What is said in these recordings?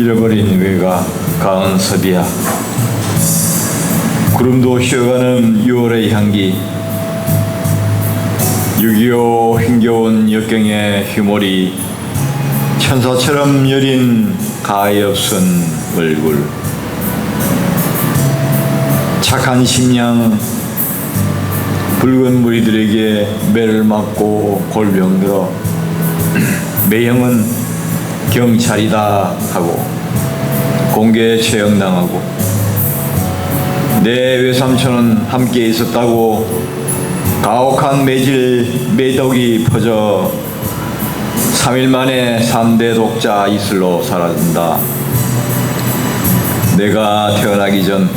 잃어버린 외가 가은 섭이야. 구름도 쉬어가는 6월의 향기. 6.25 힘겨운 역경의 휘몰이. 천사처럼 여린 가엾은 얼굴. 착한 심양 붉은 무리들에게 매를 맞고 골병들어. 매형은 경찰이다 하고 공개 처형당하고 내 외삼촌은 함께 있었다고 가혹한 매질 매덕이 퍼져 3일 만에 3대 독자 이슬로 사라진다. 내가 태어나기 전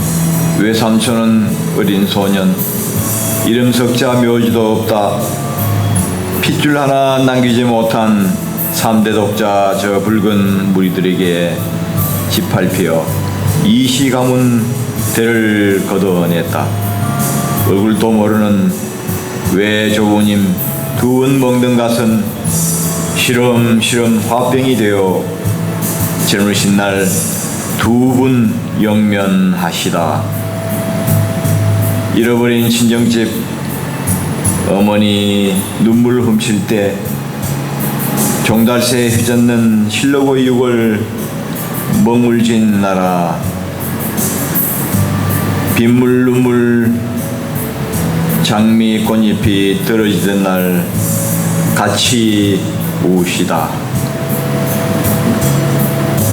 외삼촌은 어린 소년 이름 석자 묘지도 없다. 핏줄 하나 남기지 못한 3대 독자 저 붉은 무리들에게 짓밟혀 이시 가문 대를 걷어냈다. 얼굴도 모르는 외조부님 두은 먹는 것은 시름시름 화병이 되어 젊으신 날 두 분 영면하시다. 잃어버린 친정집 어머니 눈물 훔칠 때 종달새 휘젓는 실로고 육을 먹물진 나라 빗물 눈물 장미 꽃잎이 떨어지던 날 같이 우시다.